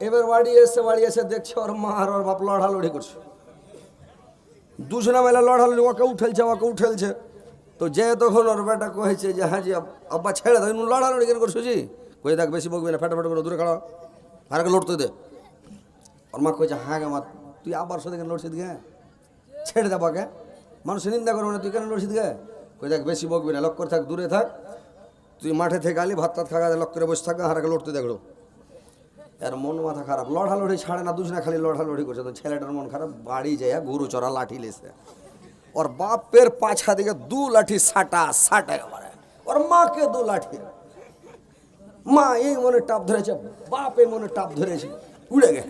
এবার বাড়ি এসে বাড়ি এসে দেখছে ওর মা আর ওর বাপ লড়ালড়ি করছে। দুজনা মেলা লড়ালড়ি, ওকে উঠেলছে ওকে উঠেলছে। তো যে তখন ওর বেটা কহেছে যে হ্যাঁ জি, আব- আব্বা ছেড়ে দেয় লড়ালড়ি কেন করছ জি? কই দেখ, বেশি বকবি না ফেটে ফেটে করে দূরে খাড়া। আর লড়তে দে। ওর মা কইছে হ্যাঁ গে মা, তুই আবার সাথে কেন লড়ছিস গে? ছেড়ে দে বাকে মানুষ নিন্দা করবে না, তুই কেন লড়ছিস গে? কই দেখ, বেশি বকবি না লক্ষ করে থাক, দূরে থাক। তুই মাঠে থেকে আলি, ভাত টাত খাগা লক্ষ করে বসে থাক, আর লড়তে দেখল এর মন মাথা খারাপ, লড়ালড়ি ছাড়ে না, দুজনে খালি লড়ালড়ি করছে। তো ছেলেটার মন খারাপ, বাড়ি যায় গরু চড়া লাঠি লেছে। ওর বাপের পাছা দিকে দু লাঠি সাটা সাটা এবারে। ওর মাকে দু লাঠি। মা এই মনে টাপ ধরেছে, বাপ এই মনে টাপ ধরেছে, উড়ে গে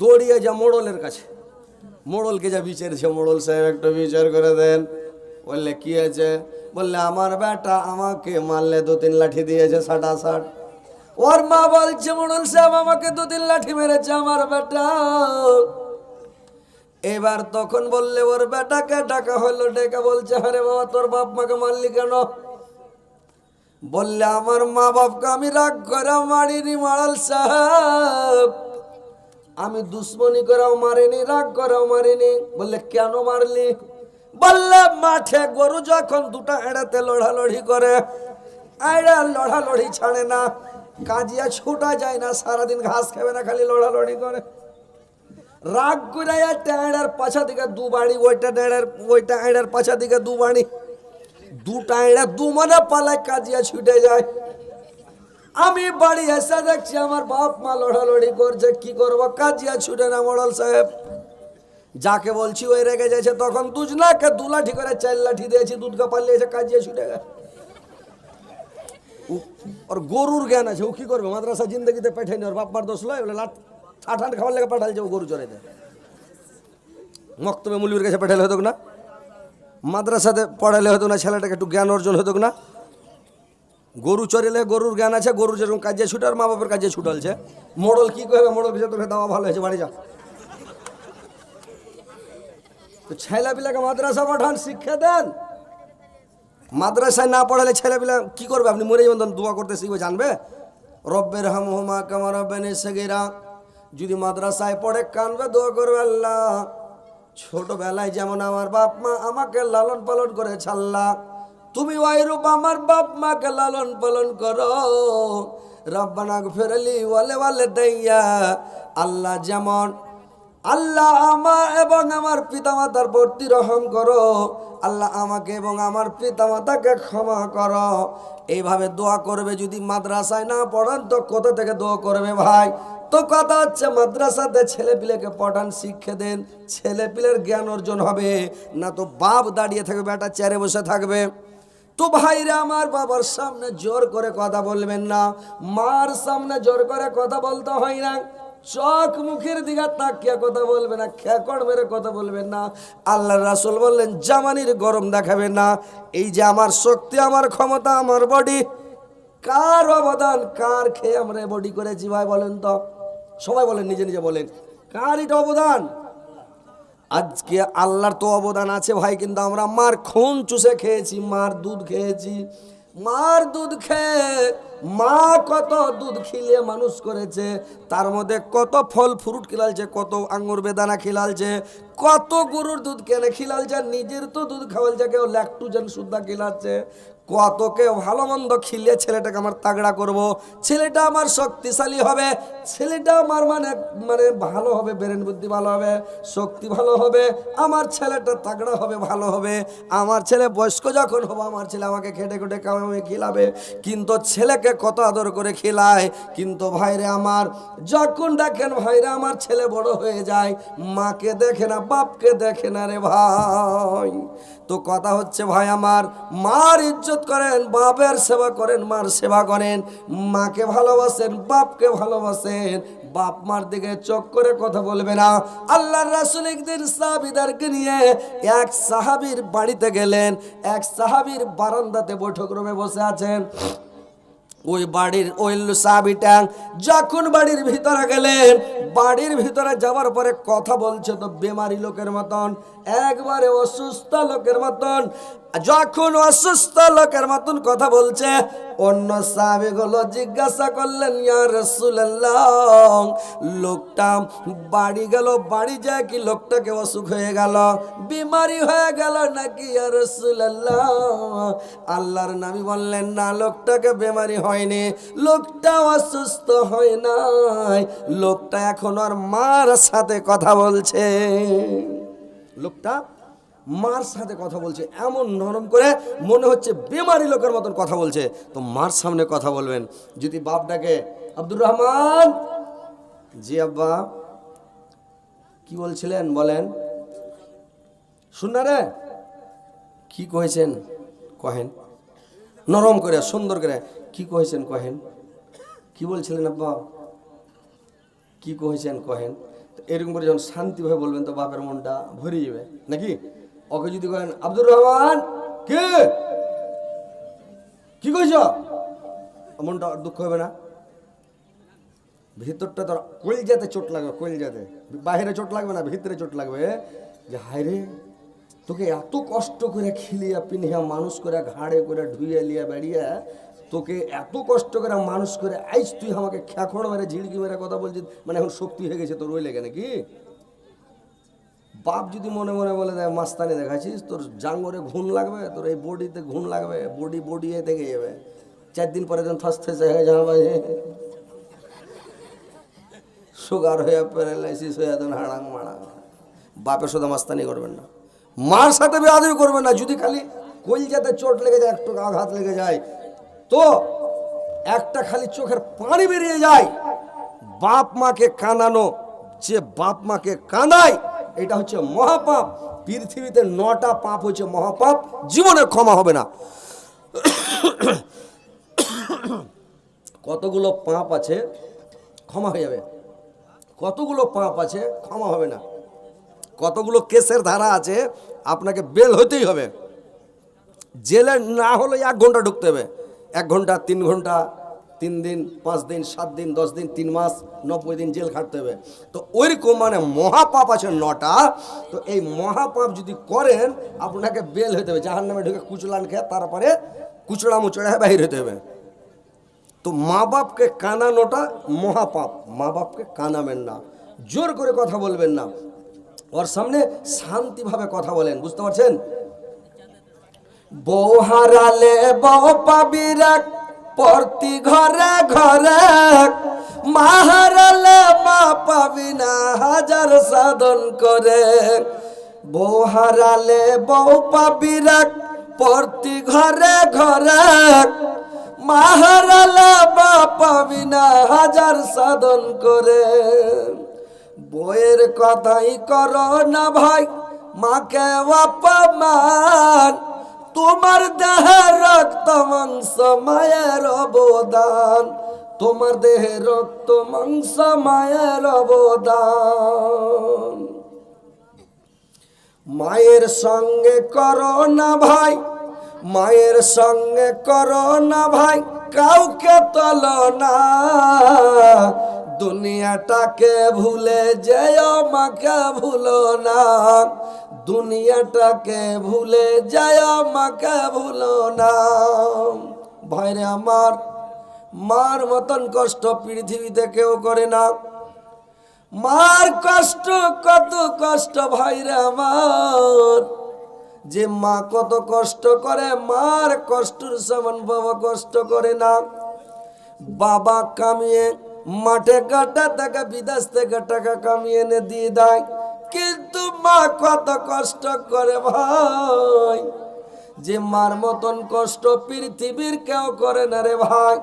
দৌড়িয়ে যা মোড়লের কাছে। মোড়লকে যা বিচারছে, মোড়ল সাহেব একটু বিচার করে দেন। বললে, কি আছে বললে, আমার বেটা আমাকে মারলে দু তিন লাঠি দিয়েছে, সাটা, সাট। ওর মা বলছে, মোড়ল সাহেব, আমাকে দু তিন লাঠি মেরেছে আমার বেটা। এবার তখন বললে, ওর বেটাকে ডাকা হলো। ডেকে বলছে, আরে বাবা, তোর বাপ মাকে মারলি কেন? বললে, আমার মা বাপকে আমি রাগ করে মারিনি মারাল সাহেব। আমি দুশ্মনী করেও মারিনি, রাগ করেও মারিনি। বললে, কেন মারলি? বললে, মাঠে গরু যখন দুটা এড়াতে লড়ালড়ি করে, এড়া লড়ালড়ি ছাড়ে না। কাজিয়া ছুটা যায় না, সারাদিন ঘাস খাবে না, খালি লড়ালড়ি করে। রাগ করে ট্যাঁড়ার পাছা দিকে দু বাড়ি, ওইটা ট্যাঁড়ার, ওইটা এড়ার পাছা দিকে দু বাড়ি। দুটা এড়া দু মানে পালায় কাজিয়া ছুটে যায়। আমি বাড়ি এসে দেখছি আমার বাপ মা লড়ালড়ি করছে, কি করব? কাজিয়া ছুটে না মডল সাহেব। যাকে বলছি ওই রেগে যাচ্ছে, তখন দুজনাকে দু লাঠি করে, চার লাঠি দিয়েছি দুধকে পালিয়েছে, কাজিয়া ছুটে গেছে। ও- ওর গরুর জ্ঞান আছে, ও কি করবে? মাদ্রাসা জিন্দগিতে পেঠাইনি ওর বাপ মার দোষ লয়, বলে লাট ঠাঠান খাবার লেগে পাঠালছে ও গরু চড়াইতে মক্তবে মুলির কাছে পাঠালে হতো না, মাদ্রাসাতে পড়ালে হতো না, ছেলেটাকে একটু জ্ঞান অর্জন হতো না। গরু চড়িলে গরুর জ্ঞান আছে, গরুর যেরকম কাজে ছুটে আর মা বাপের কাজে ছুটালছে। মোড়ল কি করবে মোড়ল কিছু তোকে দেওয়া ভালো হয়েছে, বাড়ি যা। তো ছেলেপিলাকে মাদ্রাসা পাঠান, শিক্ষা দেন। মাদ্রাসায় না পড়ালে ছেলেপিলা কি করবে? আপনি মরে যাবেন দোয়া করতে শিখবে, জানবে? রব্বের হাম হুমা কামার রব্বেন সেগেরা। যদি মাদ্রাসায় পড়ে কানবে, দোয়া করবে আল্লাহ। ছোটবেলায় যেমন আমার বাপ মা আমাকে লালন পালন করে ছাল্লা তুমি ওইরূপ আমার বাপ মাকে লালন পালন করো। রব্বানা ফেরলি ওয়ালে ওয়ালে দাইয়া। আল্লাহ যেমন আল্লাহ আমার এবং আমার পিতামাতার প্রতি রহম করো। আল্লাহ আমাকে এবং আমার পিতামাতাকে ক্ষমা করো। এইভাবে দোয়া করবে যদি মাদ্রাসায় না পড়ান, তো কোথা থেকে দোয়া করবে ভাই? তো কথা হচ্ছে মাদ্রাসাতে ছেলে পিলেকে পড়ান, শিক্ষা দেন ছেলে পিলের জ্ঞান অর্জন হবে। না তো বাপ দাঁড়িয়ে থাকবে একটা চেয়ারে বসে থাকবে। তো ভাইরা, আমার বাবার সামনে জোর করে কথা বলবেন না। মার সামনে জোর করে কথা বলতে হয় না। চোখ মুখের দিকে তাকিয়ে কথা বলবে না, খেকড় মেরে কথা বলবেন না। আল্লাহ রাসুল বললেন, জামানির গরম দেখাবেন না। এই যে আমার শক্তি, আমার ক্ষমতা, আমার বডি কার অবদান, কার খেয়ে আমরা বডি করেছি ভাই বলেন তো? সবাই বলেন, নিজে নিজে বলেন। কার এটা অবদান? আজকে আল্লাহর তো অবদান আছে ভাই, কিন্তু আমরা মার খুন চুষে খেয়েছি, মার দুধ খেয়েছি। মার দুধ খেয়ে মা কত দুধ খিলিয়ে মানুষ করেছে, তার মধ্যে কত ফল ফ্রুট খিলালছে, কত আঙুর বেদানা খিলালছে, কত গরুর দুধ কেনে খিলালছে নিজের তো দুধ খাওয়ালছে, কেউ ল্যাকটুজেন সুদ্ধা খিলাচ্ছে। কত কেউ ভালো মন্দ খিলিয়ে ছেলেটাকে আমার তাগড়া করব। ছেলেটা আমার শক্তিশালী হবে। ছেলেটা আমার মানে মানে ভালো হবে ব্রেন বুদ্ধি ভালো হবে, শক্তি ভালো হবে। আমার ছেলেটা তাগড়া হবে, ভালো হবে। আমার ছেলে বয়স্ক যখন হবে, আমার ছেলে আমাকে খেটে খেটে কামে খিলাবে। কিন্তু ছেলেকে কত আদর করে খিলায়। কিন্তু ভাইরে আমার, যখন দেখেন ভাইরে আমার ছেলে বড় হয়ে যায়, মাকে দেখে না, বাপকে দেখে না রে ভাই। তো কথা হচ্ছে ভাই আমার, মার ইজ্জত করেন, বাপের সেবা করেন, মার সেবা করেন, মাকে ভালোবাসেন, বাপকে ভালোবাসেন, বাপ মার দিকে চোখ করে কথা বলবে না। আল্লাহর রাসূল একদিন সাহাবীদেরকে নিয়ে এক সাহাবীর বাড়িতে গেলেন, এক সাহাবীর বারান্দাতে বৈঠক রুমে বসে আছেন। ওই বাড়ির, ওই সাবিটা যখন বাড়ির ভিতরে গেলেন, বাড়ির ভিতরে যাওয়ার পরে কথা বলছে তো বেমারি লোকের মতন, একবারে অসুস্থ লোকের মতন যখন অসুস্থ লোকের মতন কথা বলছে, অন্য সাহাবিগুলো জিজ্ঞাসা করলেন লোকটা বাড়ি গেল, বাড়ি যায় কি লোকটাকে অসুখ হয়ে গেল? বিমারি হয়ে গেল নাকি আল্লাহর নামি বললেন, না, লোকটাকে বেমারি হয়নি। লোকটা অসুস্থ হয় নাই। লোকটা এখন আর মার সাথে কথা বলছে। লোকটা মার সাথে কথা বলছে, এমন নরম করে মনে হচ্ছে বেমারি লোকের মতন কথা বলছে। তো মার সামনে কথা বলবেন। যদি বাপ ডাকে, আব্দুর রহমান! জি আব্বা, কি বলছিলেন বলেন। শুন রে, কি কয়েছেন কহেন। নরম করে, সুন্দর করে, কি কয়েছেন কহেন? কি বলছিলেন আব্বা? কি কহেছেন কহেন? এরকম করে যখন শান্তিভাবে বলবেন, তো বাপের মনটা ভরে যাবে, নাকি? ওকে যদি কহেন আব্দুর রহমান, কে? কি কইছ? মনটা দুঃখ হবে না। ভিতরটা তোর কইল যাতে চোট লাগবে কইল যাতে বাইরে চোট লাগবে না, ভিতরে চোট লাগবে। যে হায় রে, তোকে এত কষ্ট করে খিলিয়া পিনিয়া মানুষ করে, ঘাড়ে করে ধুয়ে লিয়া বেড়িয়া, তোকে এত কষ্ট করে মানুষ করে, আইস তুই আমাকে খ্যাখড় মেরে, ঝিড়কি মেরে কথা বলছিস মানে এখন শক্তি হয়ে গেছে, তোর ওই লেগে নাকি? বাপ যদি মনে মনে বলে দেয় মাস্তানি দেখাচ্ছিস, তোর জাঙ্গরে ঘুণ লাগবে, তোর এই বডিতে ঘুণ লাগবে, বডি বডি এ থেকে যাবে। চার দিন পরে যখন ফার্স্ট হয়ে সুগার হয়ে, প্যারালাইসিস হয়ে তখন হাড়াং মাড়াং। বাপের সাথে মাস্তানি করবেন না। মার সাথে বেআদবি করবেন না, যদি খালি কইল যাতে চোট লেগে যায়, একটু আঘাত লেগে যায়। তো একটা খালি চোখের পানি বেরিয়ে যায়। বাপ মাকে কাঁদানো যে বাপ মাকে কাঁদায় এটা হচ্ছে মহাপাপ। পৃথিবীতে নটা পাপ হচ্ছে মহাপাপ, জীবনে ক্ষমা হবে না। কতগুলো পাপ আছে, ক্ষমা হয়ে যাবে। কতগুলো পাপ আছে, ক্ষমা হবে না। কতগুলো কেসের ধারা আছে, আপনাকে বেল হতেই হবে। জেলে না হলে এক ঘণ্টা ঢুকতে হবে। এক ঘণ্টা, তিন ঘণ্টা তিন দিন, পাঁচ দিন, সাত দিন, দশ দিন, তিন মাস, নব্বই দিন জেল খাটতে হবে। তো ওইরকম মানে মহাপাপ আছে নটা। তো এই মহাপাপ যদি করেন, আপনাকে বেল হতে হবে। জাহান নামে ঢুকে কুচলান খেয়ে তারপরে কুচড়া মুচড়া বাহির হতে হবে। তো মা বাপকে কানানোটা মহাপাপ। মা বাপকে কানাবেন না। জোর করে কথা বলবেন না। ওর সামনে শান্তিভাবে কথা বলেন, বুঝতে পারছেন? বউ হারালে বউ পাবি রাখ প্রতি ঘরে ঘরে মা হারালে মা পাবি না, হাজার সাধন করে। বউ বউ পাবি রাখ প্রতি ঘরে ঘরে মা হারালে মা পাবি না, হাজার সাধন করে। বইয়ের কথাই করো না ভাই, মাকে অপমান। তোমার দেহে রক্ত মাংস মায়ের অবদান। তোমার দেহে রক্ত মাংস মায়ের অবদান। মায়ের সঙ্গে করো না ভাই, মায়ের সঙ্গে করো না ভাই, কাউকে তল না। দুনিয়াটাকে ভুলে যেও, মাকে ভুলো না। দুনিয়াটাকে ভুলে যায় মাকে ভুলো না। ভাইরে আমার, মার মতন কষ্ট পৃথিবীতে কেউ করে না। মার কষ্ট, কত কষ্ট ভাইরে আমার। যে মা কত কষ্ট করে, মার কষ্টর সমান বাবা কষ্ট করে না। বাবা কামিয়ে, মাঠে কাটা টাকা, বিদেশ থেকে টাকা কামিয়ে এনে দিয়ে দেয়। কিন্তু মা কত কষ্ট করে ভাই। যে মার মতন কষ্ট পৃথিবীর কেউ করে না রে ভাই।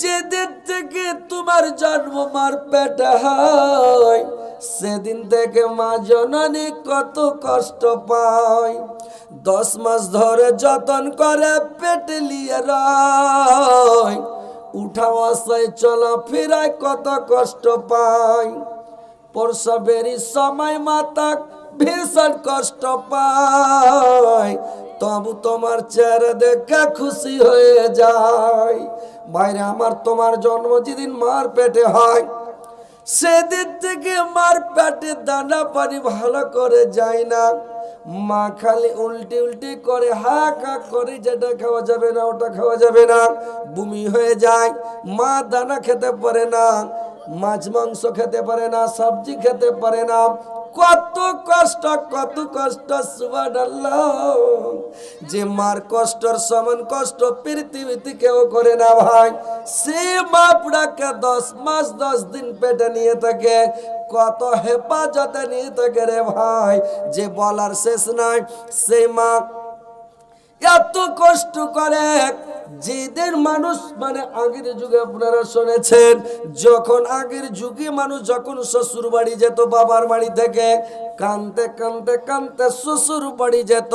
যেদিন থেকে তোমার জন্ম মার পেটে হয়, সেদিন থেকে মা জননী কত কষ্ট পায়। দশ মাস ধরে যতন করে পেটে লিয়ে রয় উঠা আসায় চলা ফেরায় কত কষ্ট পায়। প্রসবেরই সময় মাতা ভীষণ কষ্ট পায়। তবু তোমার চেহারা দেখে খুশি হয়ে যায়। বাইরে আমার তোমার জন্ম যেদিন মার পেটে হয়, সেদিন থেকে মার পেটে দানা পানি ভালো করে যায় না। মা খালি উল্টি উল্টি করে হা কা করে, যেটা খাওয়া যাবে না, ওটা খাওয়া যাবে না। বমি হয়ে যায়, মা দানা খেতে পারে না। মাছ, মাংস খেতে পারে না, সবজি খেতে পারে না। কত কষ্ট কত কষ্ট যে মার কষ্টর সমান কষ্ট পৃথিবীতে কেউ করে না ভাই। সে বাপড়াকে দশ মাস, দশ দিন পেটে নিয়ে থাকে। কত হেফাজতে নিয়ে থাকে রে ভাই। যে বলার শেষ নাই, সেই মা এত কষ্ট করে যেদের মানুষ মানে আগের যুগে আপনারা শুনেছেন, যখন আগের যুগে মানুষ যখন শ্বশুর বাড়ি যেত, বাবার বাড়ি থেকে কানতে কানতে কানতে শ্বশুর বাড়ি যেত,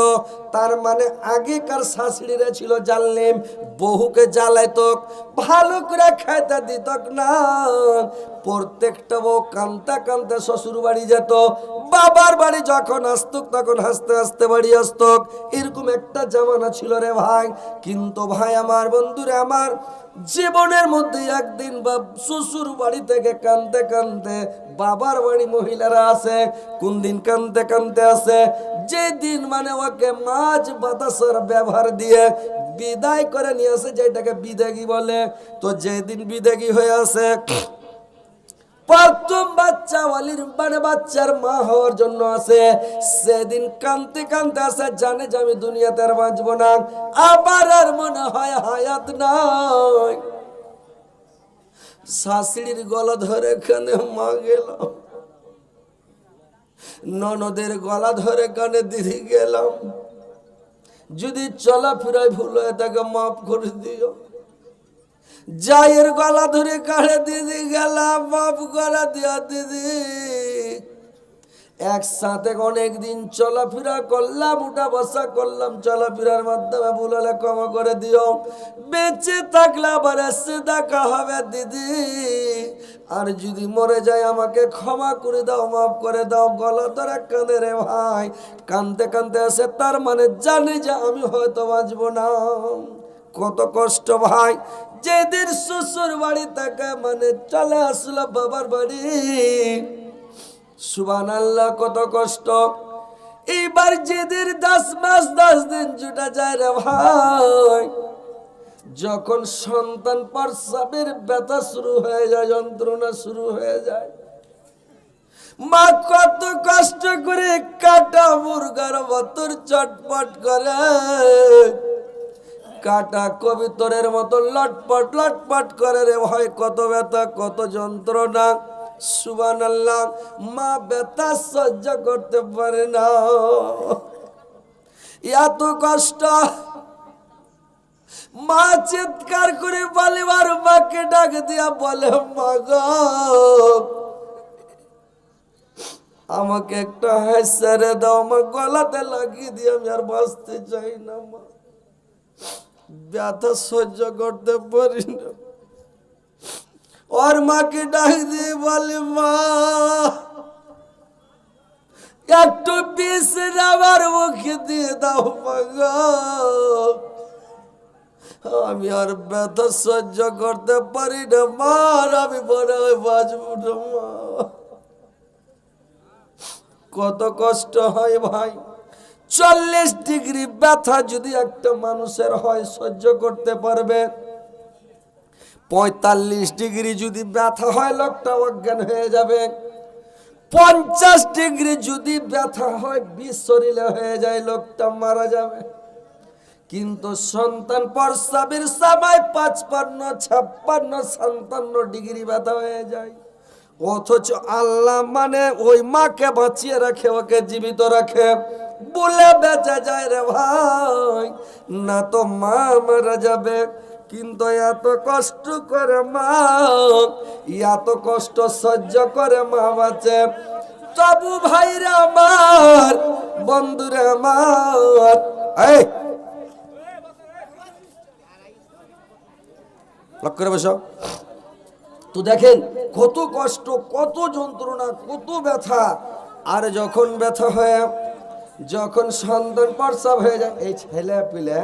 তার মানে আগেকার শাশুড়িরা ছিল জানলেম বহুকে জ্বালাইতো, ভালো করে খাইতে দিত না। প্রত্যেকটা বউ কানতে কানতে শ্বশুর বাড়ি যেত, বাবার বাড়ি যখন আসতুক, তখন হাসতে হাসতে বাড়ি আসতুক, এরকম একটা জামানা ছিল রে ভাই। কিন্তু ভাই আমার বন্ধুরা, আমার জীবনের মধ্যে একদিন বা শ্বশুর বাড়ি থেকে কানতে কানতে বাবার বাড়ি মহিলারা আছে কোন দিন কানতে কানতে আছে যে দিন মানে ওকে মাছ বাতাসের ব্যবহার দিয়ে বিদায় করে নিয়ে আসে, যেটাকে বিদেগি বলে। তো যেদিন বিদেগী হয়ে আসে প্রথম বাচ্চা ওয়ালির মানে বাচ্চার মা হওয়ার জন্য আছে। সেদিন কানতে কানতে আসে জানে যে আমি দুনিয়াতে আর বাঁচবো না। আবার আর মনে হয় হায়াত নাই। শাশুড়ির গলা ধরে কানে মা গেলাম ননদের গলা ধরে কানে দিদি গেলাম। যদি চলাফেরায় ভুল হয়ে তাকে মাফ করে দিও। জায়ের গলা ধরে কাড়ে দিদি গেলাম মাফ করে দিও দিদি। একসাথে অনেক দিন চলাফেরা করলাম, উঠা বসা করলাম, চলাফেরার মাধ্যমে ভুল হলে ক্ষমা করে দিও। বেঁচে থাকলে আবার এসে দেখা হবে দিদি। আর যদি মরে যায় আমাকে ক্ষমা করে দাও, মাফ করে দাও, গলা ধরে কাঁদে রে ভাই। কানতে কানতে আসে তার মানে জানে যে আমি হয়তো বাঁচবো না। কত কষ্ট ভাই। যেদিন শ্বশুর বাড়ি থেকে মানে চলে আসলো বাবার বাড়ি সুবান আল্লাহ কত কষ্ট। এইবার যেদিন দশ মাস, দশ দিন জুটা যায় রে ভাই, যখন সন্তান প্রসাবের ব্যথা শুরু হয়ে যায়, যন্ত্রণা শুরু হয়ে যায়। মা কত কষ্ট করে কাটা মুরগার মতন চটপট করে। কাটা কবিতরের মতো লটপট লটপট করে রে ভাই, কত ব্যথা, কত যন্ত্রণা। সুবান আল্লাহ মা ব্যথা সহ্য করতে পারে না। এত কষ্ট। মা চিৎকার করে বলে, আর মাকে ডাক দিয়া বলে, মা গো, আমাকে একটা হাসরে দাও, আমার গলাতে লাগিয়ে দিয়ে আমি আর বাঁচতে চাই না, মা। ব্যথা সহ্য করতে পারি না। ওর মাকে ডাক দিয়ে বলে, মা, একটু বিষ আমার মুখে দিয়ে দাও, মা আমি আর ব্যথা সহ্য করতে পারি না মার আমি মনে হয় বাঁচব না, মা। কত কষ্ট হয় ভাই। চল্লিশ ডিগ্রি ব্যথা যদি একটা মানুষের হয়, সহ্য করতে পারবে। পঁয়তাল্লিশ ডিগ্রি যদি ব্যথা হয়, লোকটা অজ্ঞান হয়ে যাবে। পঞ্চাশ ডিগ্রি যদি ব্যথা হয়, বিষ শরীরে হয়ে যায়, লোকটা মারা যাবে। কিন্তু সন্তান প্রসাবের সময় পাঁচপান্ন, ছাপ্পান্ন সাতান্ন ডিগ্রি ব্যথা হয়ে যায়। অথচ আল্লাহ মানে ওই মাকে বাঁচিয়ে রাখে, ওকে জীবিত রাখে। বলে বেঁচে যায় রে ভাই। না তো মা মারা যাবে, কিন্তু এত কষ্ট করে মা, এত কষ্ট সহ্য করে মা বাঁচে। তবু ভাইরা আমার বন্ধুরে আমার। এই, লক্ষ্য বসো। তো দেখেন, কত কষ্ট, কত যন্ত্রণা, কত ব্যথা। আর যখন ব্যথা হয়ে যখন সন্তান প্রসাব হয়ে যায়, এই ছেলে পিলে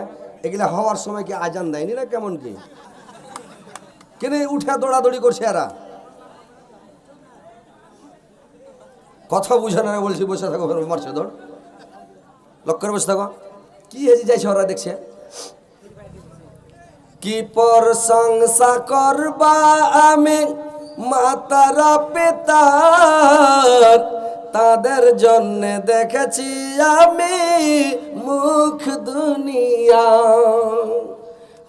এগুলা হওয়ার সময় কি আজান দেয়নি না কেমন কি? কেন উঠে দৌড়াদৌড়ি করছে এরা? কথা বুঝে না বলছি, বসে থাকো মারছে দৌড়। করে বসে থাকো। কি হয়েছে যাইছে ওরা দেখছে। কি প্রশংসা করবা আমি, মাতারা পিতার তাদের জন্য দেখেছি আমি মুখ দুনিয়া।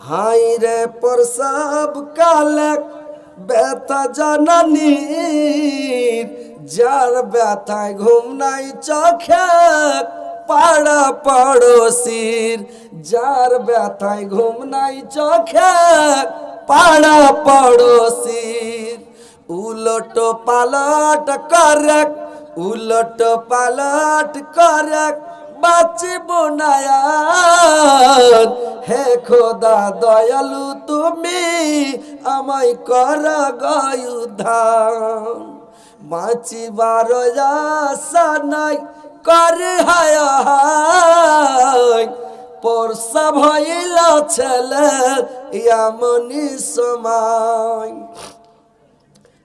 হাই রে প্রসাব কালে ব্যথা জানানি যার ব্যথায় ঘুম নাই চোখে পাড়া পড়োশির, যার ব্যথায় ঘুম নাই চোখে পাড়া পড়োশির। উলট পালট করে উলট পালট করে, বাঁচিব নায়ার হে খোদা দয়ালু, তুমি আমায় কর গয়ুধান বাঁচিবার নাই, করে হায় পরসা ভইল ছেলে এমনি সময়।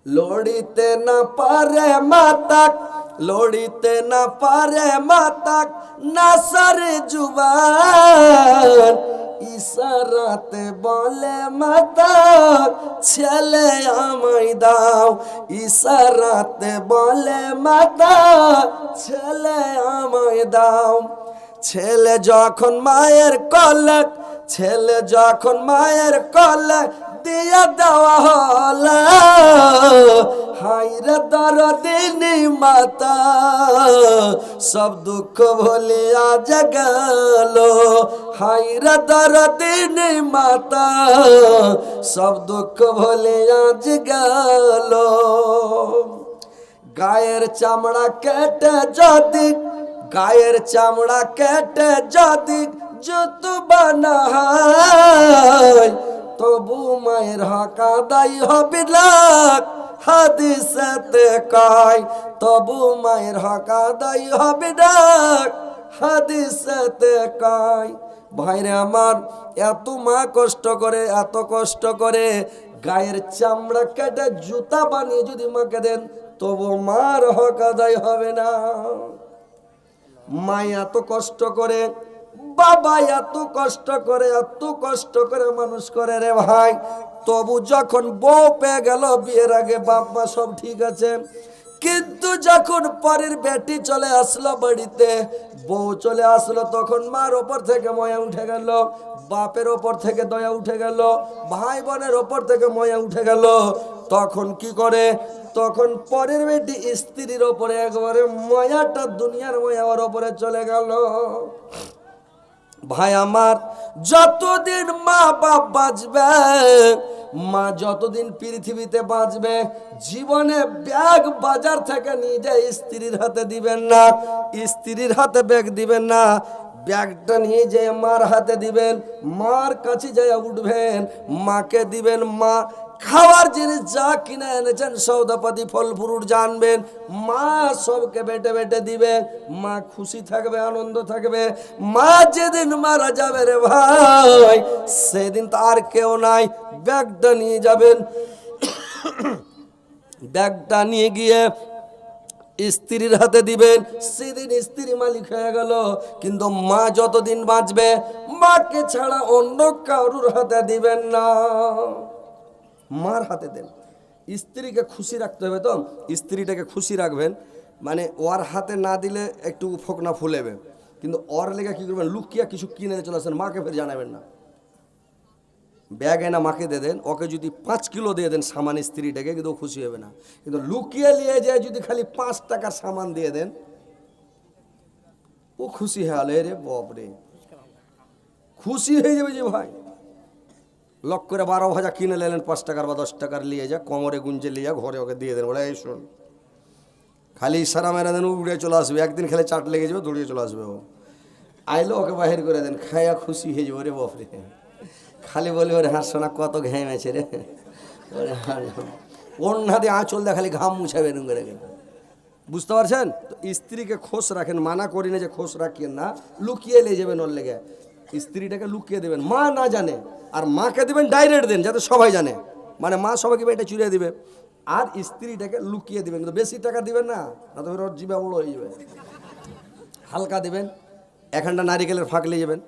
লড়িতে না পারে মাতাক, লড়িতে না পারে মাতাক, নাসার জুবান। ইশারাতে বলে মাতাক, ছেলে আমায় দাও। ইশারাতে বলে মাতা ছেলে আমায় দাও। ছেলে যখন মায়ের কলক, ছেলে যখন মায়ের কলক, দিয়া দেওয়া হল। হাইরে দরদিনী মাতা, সব দুঃখ ভুলিয়া জগল হাইরে দরদিনী মাতা, সব দুঃখ ভুলিয়া জগল গায়ের চামড়া কেটে যদি, গায়ের চামড়া কেটে যদি জুত বানায় তবু মায়ের হকা দায়ী হবে লাখ, হাদিসেতে কয়, তবু মায়ের হকা দায়ী হবে ডাক হাদিসেতে কয়, ভাইরে আমার, এত মা কষ্ট করে, এত কষ্ট করে গায়ের চামড়া কেটে জুতা বানিয়ে যদি মাকে দেন, তবু মার হক আদায় হবে না। মা এত কষ্ট করে বাবা এত কষ্ট করে, এত কষ্ট করে মানুষ করে রে ভাই। তবু যখন বউ পেয়ে গেল, বিয়ের আগে বাপ মা সব ঠিক আছে। কিন্তু যখন পরের বেটি চলে আসলো বাড়িতে, বউ চলে আসলো, তখন মার ওপর থেকে ময়া উঠে গেল, বাপের ওপর থেকে দয়া উঠে গেল, ভাই বোনের ওপর থেকে ময়া উঠে গেল। তখন কি করে? তখন পরের বেটি স্ত্রীর ওপরে একবারে ময়াটা দুনিয়ার ময়া ওর ওপরে চলে গেল। ভাই আমার, যতদিন মা বাপ বাঁচবে, মা যতদিন পৃথিবীতে বাঁচবে, জীবনে ব্যাগ বাজার থেকে নিজে স্ত্রীর হাতে দিবেন না, স্ত্রীর হাতে ব্যাগ দিবেন না, ব্যাগটা নিয়ে যেয়ে মার হাতে দিবেন, মার কাছে যায় উঠবেন, মাকে দিবেন মা খাওয়ার জিনিস যা কিনে এনেছেন সৌদাপাতি ফল ফ্রুট জানবেন, মা সবকে বেটে বেটে দিবে, মা খুশি থাকবে, আনন্দ থাকবে। মা যেদিন মারা যাবে রে ভাই, সেদিন তো আর কেউ নাই, ব্যাগটা নিয়ে যাবেন। ব্যাগটা নিয়ে গিয়ে স্ত্রীর হাতে দিবেন, সেদিন স্ত্রী মালিক হয়ে গেল। কিন্তু মা যতদিন বাঁচবে, মাকে ছাড়া অন্য কারুর হাতে দিবেন না। মার হাতে দেন। স্ত্রীকে খুশি রাখতে হবে তো? স্ত্রীটাকে খুশি রাখবেন। মানে ওর হাতে না দিলে একটু ফোকনা ফুলেবে। কিন্তু ওর লেগে কী করবেন? লুকিয়া কিছু কিনে চলে আসেন, মাকে ফের জানাবেন না। ব্যাগ এনা মাকে দিয়ে দেন, ওকে যদি পাঁচ কিলো দিয়ে দেন সামান স্ত্রীটাকে, কিন্তু খুশি হবে না। কিন্তু লুকিয়ে নিয়ে যায় যদি খালি পাঁচ টাকার সামান দিয়ে দেন, ও খুশি হয়ে রে বাপ রে খুশি হয়ে যাবে যে ভাই। লক করে বারো হাজার কিনে নিলেন, পাঁচ টাকার বা দশ টাকার নিয়ে যা, কোমরে গুঞ্জে নিয়ে যা, ঘরে ওকে দিয়ে দেন। বলে, এই শোন, খালি ইশারা মেরা দেন, উড়ে চলে আসবে। একদিন খেলে চাট লেগে যাবে, দৌড়িয়ে চলে আসবে ও। আইলো ওকে বাহির করে দেন খাইয়া খুশি হয়ে যাব রে। বাপরে খালি বলি, ওরে হাঁস সোনা, কত ঘেমেছে রে। ওরে অন্য দিয়ে আঁচল দিয়ে খালি ঘাম মুছাবে এরকম করে। গেলে বুঝতে পারছেন? তো স্ত্রীকে খোশ রাখেন, মানা করি না যে খোশ রাখিয়েন না, লুকিয়ে নিয়ে যাবেন ওর লেগে। স্ত্রীটাকে লুকিয়ে দেবেন। মা না জানে, আর মাকে দেবেন ডাইরেক্ট দেন, যাতে সবাই জানে। মানে মা সবাইকে এটা চুরিয়ে দেবে। আর স্ত্রীটাকে লুকিয়ে দেবেন, কিন্তু বেশি টাকা দিবেন না না তো ওর জিবা বড় হয়ে যাবে। হালকা দেবেন এখানটা নারিকেলের ফাঁক নিয়ে যাবেন,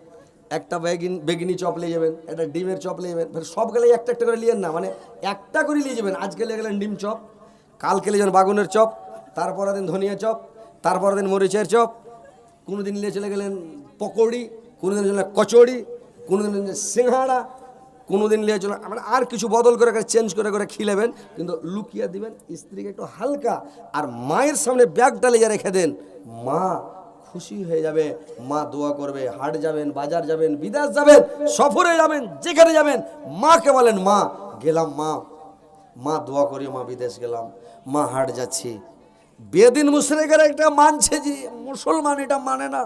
একটা বেগিন বেগিনি চপ নিয়ে যাবেন, একটা ডিমের চপ নিয়ে যাবেন সব গেলে একটা একটা করে নিয়েন না মানে একটা করে নিয়ে যাবেন। আজকে নিয়ে গেলেন ডিম চপ, কালকে নিয়ে যাবেন বাগুনের চপ, তারপরের দিন ধনিয়া চপ, তারপরের দিন মরিচের চপ কোনো দিন নিয়ে চলে গেলেন পকোড়ি কোনো দিন চলে কচড়ি, কোনো দিন সিংহাড়া কোনো দিন নিয়ে চলে মানে আর কিছু বদল করে করে চেঞ্জ করে করে খিলেবেন, কিন্তু লুকিয়ে দিবেন, স্ত্রীকে একটু হালকা আর মায়ের সামনে ব্যাগটা লিয়ে রেখে দেন, মা খুশি হয়ে যাবে, মা দোয়া করবে, হাট যাবেন, বাজার যাবেন, বিদেশ যাবেন, সফরে যাবেন, যেখানে যাবেন, মাকে বলেন, মা, গেলাম, মা মা দোয়া করি মা বিদেশ গেলাম, মা হাট যাচ্ছি। বেদিন মুশরেকের একটা মানছে যে মুসলমান এটা মানে না।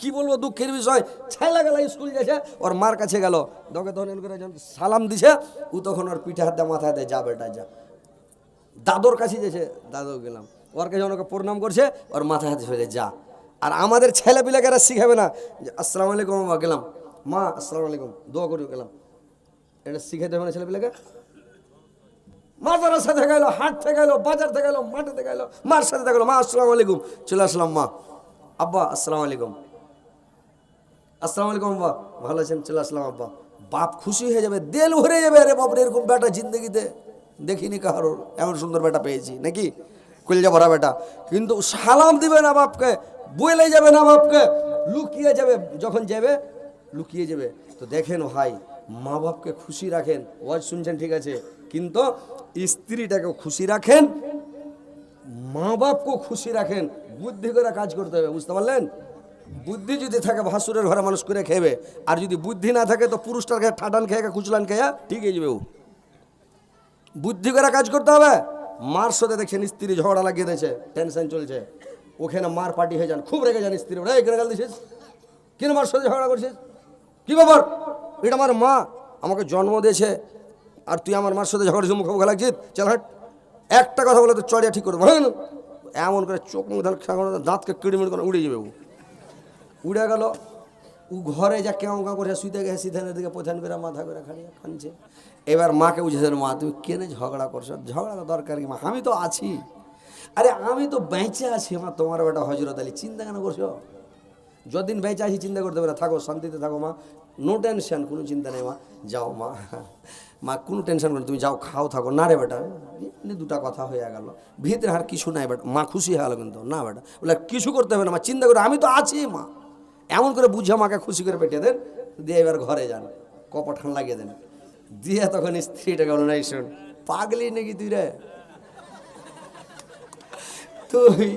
কি বলব দুঃখের বিষয়? ছেলে গেল, স্কুল গেছে, ওর মার কাছে গেল। দকে তখন করে সালাম দিছে ও তখন ওর পিঠে হাতে মাথায় দেয়, যা বেটা, যা। দাদুর কাছে গেছে, দাদু গেলাম। ওর কাছে ওনাকে প্রণাম করছে, ওর মাথায় হাতে ফেলে যা। আর আমাদের ছেলে পিলাকেরা শিখাবে না। যে, আসসালামু আলাইকুম মা গেলাম। মা, আসসালামু আলাইকুম, দোয়া করি গেলাম। এটা শিখাইতে হবে না ছেলে পিলাকে? মাদার সাথে গেলো হাট থেকে গেলো বাজার থেকে গেলো মাঠে থেকে গেলো মার সাথে গেলো মা, আসসালামু আলাইকুম। চলে আসলাম, মা। আব্বা, আসসালামু আলাইকুম। আসসালামু আলাইকুম, আব্বা। ভালো আছেন? চলে আসলাম, আব্বা। বাপ খুশি হয়ে যাবে, দেল ভরে যাবে। আরে বাপ এরকম বেটা জিন্দগিতে দেখিনি কারোর। এমন সুন্দর বেটা পেয়েছি, নাকি? কলিজা ভরা বেটা। কিন্তু সালাম দিবে না বাপকে বলে যাবে না বাপকে, লুকিয়ে যাবে। যখন যাবে, লুকিয়ে যাবে। তো দেখেন ভাই, মা বাপকে খুশি রাখেন, ওয়াজ শুনছেন, ঠিক আছে? কিন্তু স্ত্রীটাকেও খুশি রাখেন, মা বাপকেও খুশি রাখেন। বুদ্ধি করে কাজ করতে হবে, বুঝতে পারলেন? বুদ্ধি যদি থাকে, ভাসুরের ঘরে মানুষ করে খেবে আর যদি বুদ্ধি না থাকে, তো পুরুষটার খেয়ে ঠাটান খেয়ে খুচলান খেয়ে ঠিক হয়ে যাবে ও। বুদ্ধি করে কাজ করতে হবে। মার সাথে দেখছেন স্ত্রী ঝগড়া লাগিয়ে দিয়েছে টেনশন চলছে। ওখানে মার পার্টি হয়ে যান, খুব রেগে যান স্ত্রী ওরা এখানে গাল দিছিস? কেন মার সাথে ঝগড়া করছিস? কি ব্যাপার? এটা আমার মা, আমাকে জন্ম দিয়েছে। আর তুই আমার মার সাথে ঝগড়া মুখে মুখে লাগছিস? চল হাট। একটা কথা বলে তো চড়িয়া ঠিক করব হ্যাঁ? এমন করে চোখ মুখ ধান দাঁতকে কিড়মিড় করে উড়ে যাবে ও। উড়ে গেল। ও ঘরে যা কেমন কাঁ করে শুইতে গেছে সিধানের দিকে প্রধান করে মাথা করে খাড়িয়ে খানছে। এবার মাকে বুঝেছে, মা, তুমি কেন ঝগড়া করছ? ঝগড়া দরকার কি, মা? আমি তো আছি। আরে, আমি তো বেঁচে আছি, মা। তোমার বেটা হজরত আলী, চিন্তা কেন করছ? যদিন বেঁচে আছি, চিন্তা করতে পারে থাকো, শান্তিতে থাকো, মা। নো টেনশন কোনো চিন্তা নেই, মা। যাও, মা। মা, কোনো টেনশন করো তুমি যাও, খাও, থাকো। না রে বেটা, এমনি দুটা কথা হয়ে গেল। ভিতরে আর কিছু নাই বেটা মা খুশি হয়ে গেল কিন্তু। না বেটা, বলে কিছু করতে হবে না, মা। চিন্তা করে, আমি তো আছি, মা। এমন করে বুঝে মাকে খুশি করে পেটে দেন, দিয়ে এবার ঘরে যান কপঠান লাগিয়ে দেন। দিয়ে তখন স্ত্রীটাকে বলো না শোন, পাগলি নাকি তুই রে? তুই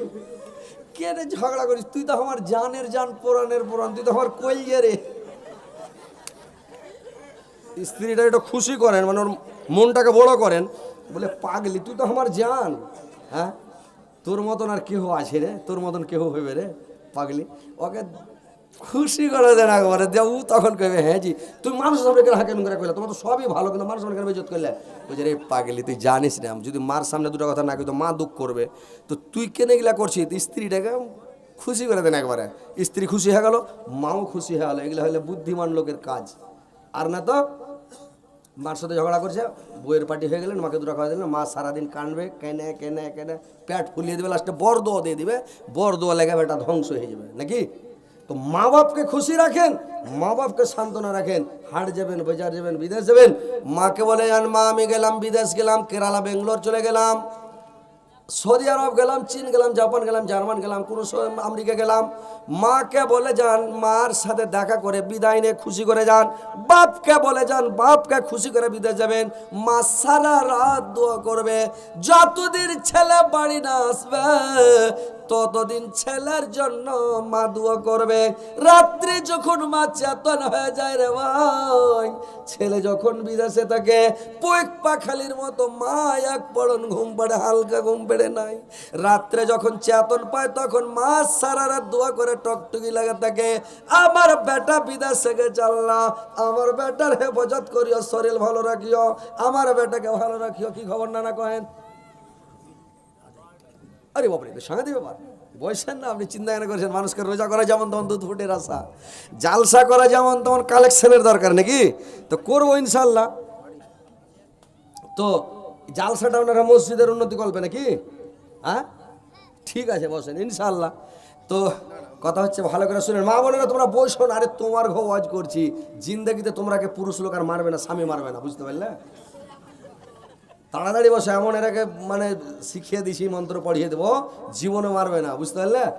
কে রে ঝগড়া করিস? তুই তো আমার জানের জান পুরাণের পুরাণ তুই তো আমার কইয়ে রে। স্ত্রীটা একটু খুশি করেন মানে ওর মনটাকে বড় করেন, বলে, পাগলি, তুই তো আমার জান হ্যাঁ? তোর মতন আর কেহ আছে রে? তোর মতন কেহ হইবে রে, পাগলি? ওকে খুশি করে দেন একবারে দেবু তখন কইবে হ্যাঁ জি। তুই মানুষ সামনে কেন হাঁকেন করে কইলে? তোমার তো সবই ভালো, কিন্তু মানুষ সামনে কেন বেজত করলে বলছে রে পাগলি, তুই জানিস না, যদি মার সামনে দুটো কথা না কই, তো মা দুঃখ করবে। তো তুই কেন এগুলা করছিস? স্ত্রীটাকে খুশি করে দেন একবারে। স্ত্রী খুশি হয়ে গেল, মাও খুশি হয়ে গেলো। এগুলো হলে বুদ্ধিমান লোকের কাজ। আর না তো, মার সাথে ঝগড়া করছে বইয়ের পার্টি হয়ে গেলেন, মাকে দুটো খাওয়া দিলেন, মা সারাদিন কানবে, কেনে কেনে কেনে প্যাট ফুলিয়ে দেবে, লাস্টে বর দোয়া দিয়ে দিবে, বর দোয়া লেগে বেটা ধ্বংস হয়ে যাবে, নাকি? তো মা বাপকে খুশি রাখেন মা বাপকে সান্ত্বনা রাখেন। হাট যাবেন, বাজার যাবেন, বিদেশ যাবেন। মাকে বলে যান মা, আমি গেলাম, বিদেশ গেলাম, কেরালা, বেঙ্গলোর চলে গেলাম। সৌদি আরব গেলাম, চীন গেলাম, জাপান গেলাম, জার্মান গেলাম, কোনো আমেরিকা গেলাম। মাকে বলে, যান, মার সাথে দেখা করে, বিদায় নিয়ে খুশি করে যান। বাপকে বলে, যান, বাপকে খুশি করে বিদেশ যাবেন। মা সারা রাত দোয়া করবে, যতদিন ছেলে বাড়ি না আসবে ততদিন ছেলের জন্য মা দোয়া করবে। রাত্রে যখন মা চেতন হয়ে যায় রে ভাই, ছেলে যখন বিদেশে থাকে পৈক পাখালির মতো মা এক পড়ন ঘুম পড়ে, হালকা ঘুম পেড়ে নাই। রাত্রে যখন চেতন পায়, তখন মা সারা রাত দোয়া করে টকটুকি লাগে থাকে, আমার বেটা বিদেশ থেকে চাল্লা, আমার বেটার হেফাজত করিও, শরীর ভালো রাখিও, আমার বেটাকে ভালো রাখিও, কি খবর নানা কহেন? আরে বাপরে তো সাংঘাতিক ব্যাপার। বলছেন না, আপনি চিন্তা কেন করছেন? মানুষকে রোজা করা যেমন তখন দুধ ফুটের আশা। জালসা করা যেমন তেমন কালেকশনের দরকার নাকি? তো করব ইনশাল্লাহ তো জালসাটা আপনারা মসজিদের উন্নতি করবে নাকি? হ্যাঁ? ঠিক আছে, বসেন ইনশাল্লাহ তো কথা হচ্ছে, ভালো করে শুনেন। মা বলে না তোমরা বসো না, আরে তোমার ঘর ওয়াজ করছি। জিন্দগিতে তোমরাকে পুরুষ লোক আর মারবে না, স্বামী মারবে না, বুঝতে পারলে? তাড়াতাড়ি বসে, এমন এটাকে মানে শিখিয়ে দিছি, মন্ত্র পড়িয়ে দেবো জীবনে মারবে না, বুঝতে পারলে?